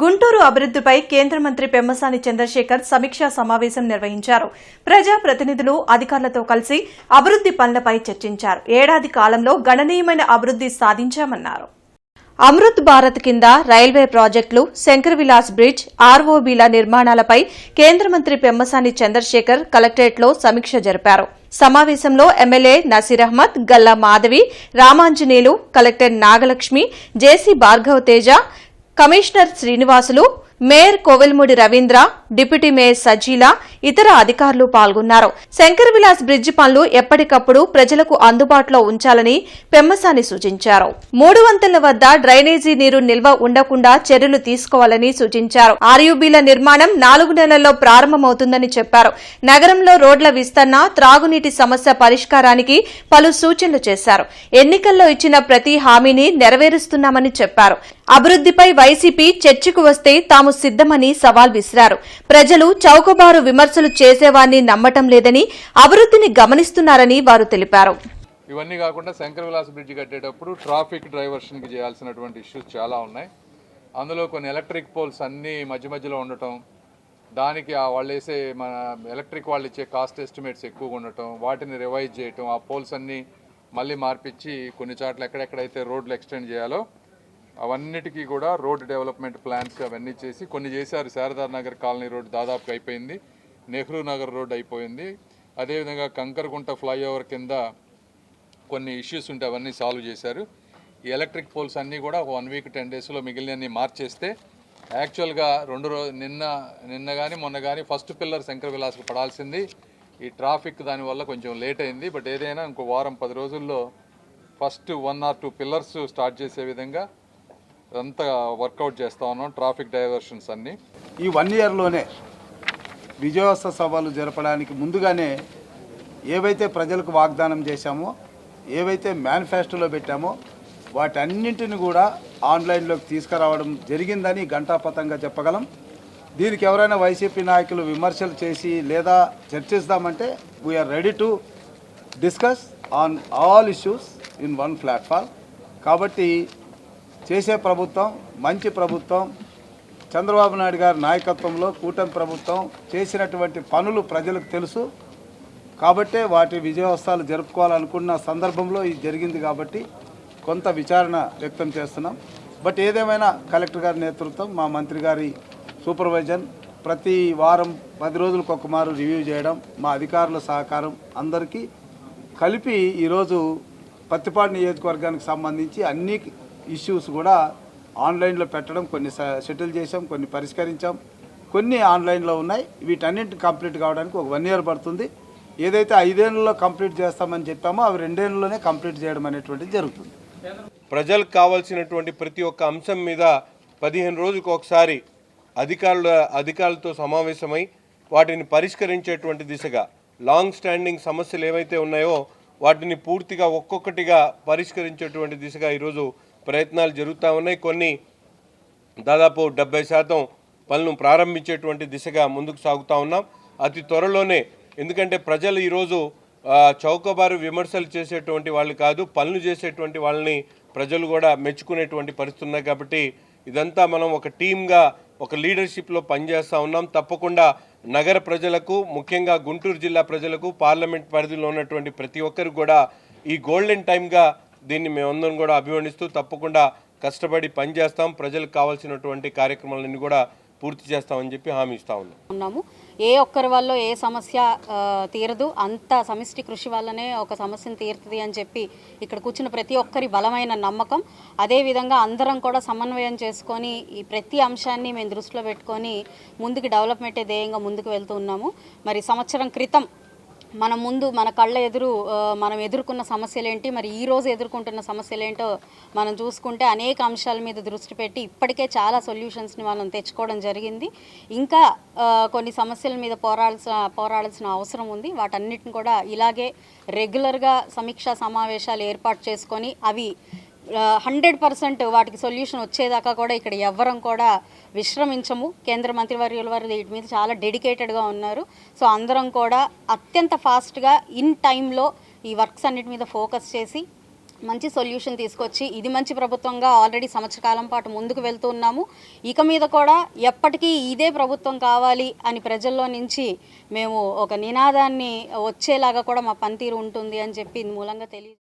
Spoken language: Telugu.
గుంటూరు అభివృద్ధిపై కేంద్ర మంత్రి పెమ్మసాని చంద్రశేఖర్ సమీక్షా సమావేశం నిర్వహించారు. ప్రజా ప్రతినిధులు అధికారులతో కలిసి అభివృద్ది పనులపై చర్చించారు. ఏడాది కాలంలో గణనీయమైన అభివృద్ది సాధించామన్నారు. అమృత్ భారత్ కింద రైల్వే ప్రాజెక్టులు శంకర్ విలాస్ బ్రిడ్జ్ ఆర్ఓబీల నిర్మాణాలపై కేంద్ర మంత్రి పెమ్మసాని చంద్రశేఖర్ కలెక్టరేట్లో సమీక్ష జరిపారు. సమావేశంలో MLA Naseer Ahmed Galla Madhavi Ramanjaneyulu collector Nagalakshmi JC Bhargava Teja commissioner Srinivasulu mayor Kovelmudi Ravindra deputy mayor Sajila ఇతర అధికారులు పాల్గొన్నారు. శంకర్ విలాస్ బ్రిడ్జి పనులు ఎప్పటికప్పుడు ప్రజలకు అందుబాటులో ఉంచాలని పెమ్మసాని సూచించారు. మూడు వంతెల వద్ద డ్రైనేజీ నీరు నిల్వ ఉండకుండా చర్యలు తీసుకోవాలని సూచించారు. ఆర్యూబీల నిర్మాణం నాలుగు నెలల్లో ప్రారంభమవుతుందని చెప్పారు. నగరంలో రోడ్ల విస్తరణ త్రాగునీటి సమస్య పరిష్కారానికి పలు సూచనలు చేశారు. ఎన్నికల్లో ఇచ్చిన ప్రతి హామీని నెరవేరుస్తున్నామని చెప్పారు. అభివృద్దిపై వైసీపీ చర్చకు వస్తే తాము సిద్దమని సవాల్ విసిరారు. ప్రజలు చౌకబారు విమర్శలు చేసేవారిని నమ్మటం లేదని అభివృద్ధిని గమనిస్తున్నారని వారు తెలిపారు. ఇవన్నీ కాకుండా శంకర్ విలాస్ బ్రిడ్జ్ కట్టేటప్పుడు ట్రాఫిక్ డైవర్షన్కి చేయాల్సినటువంటి ఇష్యూస్ చాలా ఉన్నాయి. అందులో కొన్ని ఎలక్ట్రిక్ పోల్స్ అన్నీ మధ్య మధ్యలో ఉండటం దానికి ఆ వాళ్ళు వేసే మన ఎలక్ట్రిక్ వాళ్ళు ఇచ్చే కాస్ట్ ఎస్టిమేట్స్ ఎక్కువగా ఉండటం వాటిని రివైజ్ చేయటం ఆ పోల్స్ అన్నీ మళ్ళీ మార్పిచ్చి కొన్ని చోట్ల ఎక్కడెక్కడైతే రోడ్లు ఎక్స్టెండ్ చేయాలో అవన్నిటికీ కూడా రోడ్ డెవలప్మెంట్ ప్లాన్స్ అవన్నీ చేసి కొన్ని చేశారు. శారదా నగర్ కాలనీ రోడ్ దాదాపు అయిపోయింది. నెహ్రూ నగర్ రోడ్ అయిపోయింది. అదేవిధంగా కంకరగుంట ఫ్లైఓవర్ కింద కొన్ని ఇష్యూస్ ఉంటే అవన్నీ సాల్వ్ చేశారు. ఈ ఎలక్ట్రిక్ పోల్స్ అన్నీ కూడా ఒక వన్ వీక్ టెన్ డేస్లో మిగిలినన్ని మార్చేస్తే యాక్చువల్గా రెండు రోజు నిన్న నిన్న కానీ మొన్న కానీ ఫస్ట్ పిల్లర్ శంకర విలాస్కి పడాల్సింది. ఈ ట్రాఫిక్ దానివల్ల కొంచెం లేట్ అయింది. బట్ ఏదైనా ఇంకో వారం పది రోజుల్లో first one or two pillars start చేసే విధంగా అంతా వర్కౌట్ చేస్తా ఉన్నాం ట్రాఫిక్ డైవర్షన్స్ అన్నీ. ఈ వన్ ఇయర్లోనే విజయోత్సవ సభలు జరపడానికి ముందుగానే ఏవైతే ప్రజలకు వాగ్దానం చేశామో ఏవైతే మేనిఫెస్టోలో పెట్టామో వాటన్నింటిని కూడా ఆన్లైన్లోకి తీసుకురావడం జరిగిందని గంటాపతంగా చెప్పగలం. దీనికి ఎవరైనా వైసీపీ నాయకులు విమర్శలు చేసి లేదా చర్చిస్తామంటే we're ready to discuss on all issues in one platform కాబట్టి చేసే ప్రభుత్వం మంచి ప్రభుత్వం చంద్రబాబు నాయుడు గారి నాయకత్వంలో కూటమి ప్రభుత్వం చేసినటువంటి పనులు ప్రజలకు తెలుసు. కాబట్టే వాటి విజయోత్సవాలు జరుపుకోవాలనుకున్న సందర్భంలో ఇది జరిగింది కాబట్టి కొంత విచారణ వ్యక్తం చేస్తున్నాం. బట్ ఏదేమైనా కలెక్టర్ గారి నేతృత్వం మా మంత్రి గారి సూపర్వైజన్ ప్రతి వారం పది రోజులకు ఒక మారు రివ్యూ చేయడం మా అధికారుల సహకారం అందరికీ కలిపి ఈరోజు పత్తిపాడు నియోజకవర్గానికి సంబంధించి అన్ని ఇష్యూస్ కూడా ఆన్లైన్లో పెట్టడం కొన్ని సెటిల్ చేసాం కొన్ని పరిష్కరించాం. కొన్ని ఆన్లైన్లో ఉన్నాయి. వీటన్నింటి కంప్లీట్ కావడానికి ఒక వన్ ఇయర్ పడుతుంది. ఏదైతే ఐదేళ్ళలో కంప్లీట్ చేస్తామని చెప్పామో అవి రెండేళ్ళలోనే కంప్లీట్ చేయడం అనేటువంటిది జరుగుతుంది. ప్రజలకు కావాల్సినటువంటి ప్రతి ఒక్క అంశం మీద పదిహేను రోజులకు ఒకసారి అధికారుల అధికారులతో సమావేశమై వాటిని పరిష్కరించేటువంటి దిశగా లాంగ్ స్టాండింగ్ సమస్యలు ఏవైతే ఉన్నాయో వాటిని పూర్తిగా ఒక్కొక్కటిగా పరిష్కరించేటువంటి దిశగా ఈరోజు ప్రయత్నాలు జరుగుతూ ఉన్నాయి. కొన్ని దాదాపు డెబ్బై శాతం పనులను ప్రారంభించేటువంటి దిశగా ముందుకు సాగుతూ ఉన్నాం. అతి త్వరలోనే ఎందుకంటే ప్రజలు ఈరోజు చౌకబారు విమర్శలు చేసేటువంటి వాళ్ళు కాదు పనులు చేసేటువంటి వాళ్ళని ప్రజలు కూడా మెచ్చుకునేటువంటి పరిస్థితి ఉన్నాయి కాబట్టి ఇదంతా మనం ఒక టీమ్గా ఒక లీడర్షిప్లో పనిచేస్తూ ఉన్నాం. తప్పకుండా నగర ప్రజలకు ముఖ్యంగా గుంటూరు జిల్లా ప్రజలకు పార్లమెంట్ పరిధిలో ఉన్నటువంటి ప్రతి ఒక్కరికి కూడా ఈ గోల్డెన్ టైమ్గా దీన్ని మేమందరం కూడా అభివర్ణిస్తూ తప్పకుండా కష్టపడి పనిచేస్తాం ప్రజలకు కావాల్సినటువంటి కార్యక్రమాలన్నీ కూడా పూర్తి చేస్తామని చెప్పి హామీ ఇస్తా ఉన్నాం. ఉన్నాము. ఏ ఒక్కరి వల్ల ఏ సమస్య తీరదు. అంత సమిష్టి కృషి వల్లనే ఒక సమస్యను తీరుతుంది అని చెప్పి ఇక్కడ కూర్చున్న ప్రతి ఒక్కరి బలమైన నమ్మకం. అదేవిధంగా అందరం కూడా సమన్వయం చేసుకొని ఈ ప్రతి అంశాన్ని మేము దృష్టిలో పెట్టుకొని ముందుకు డెవలప్మెంటే ధ్యేయంగా ముందుకు వెళ్తూ ఉన్నాము. మరి సంవత్సరం క్రితం మన ముందు మన కళ్ళ ఎదురు మనం ఎదుర్కొన్న సమస్యలు ఏంటి మరి ఈ రోజు ఎదుర్కొంటున్న సమస్యలు ఏంటో మనం చూసుకుంటే అనేక అంశాల మీద దృష్టి పెట్టి ఇప్పటికే చాలా సొల్యూషన్స్ని మనం తెచ్చుకోవడం జరిగింది. ఇంకా కొన్ని సమస్యల మీద పోరాడాల్సిన పోరాడాల్సిన అవసరం ఉంది. వాటన్నిటిని కూడా ఇలాగే రెగ్యులర్గా సమీక్షా సమావేశాలు ఏర్పాటు చేసుకొని అవి హండ్రెడ్ పర్సెంట్ వాటికి సొల్యూషన్ వచ్చేదాకా కూడా ఇక్కడ ఎవ్వరం కూడా విశ్రమించము. కేంద్ర మంత్రివర్యుల వారు వీటి మీద చాలా డెడికేటెడ్గా ఉన్నారు. సో అందరం కూడా అత్యంత ఫాస్ట్గా ఇన్ టైంలో ఈ వర్క్స్ అన్నిటి మీద ఫోకస్ చేసి మంచి సొల్యూషన్ తీసుకొచ్చి ఇది మంచి ప్రభుత్వంగా ఆల్రెడీ సంవత్సర కాలం పాటు ముందుకు వెళ్తున్నాము ఇక మీద కూడా ఎప్పటికీ ఇదే ప్రభుత్వం కావాలి అని ప్రజల్లో నుంచి మేము ఒక నినాదాన్ని వచ్చేలాగా కూడా మా పనితీరు ఉంటుంది అని చెప్పి ఇది మూలంగా తెలియదు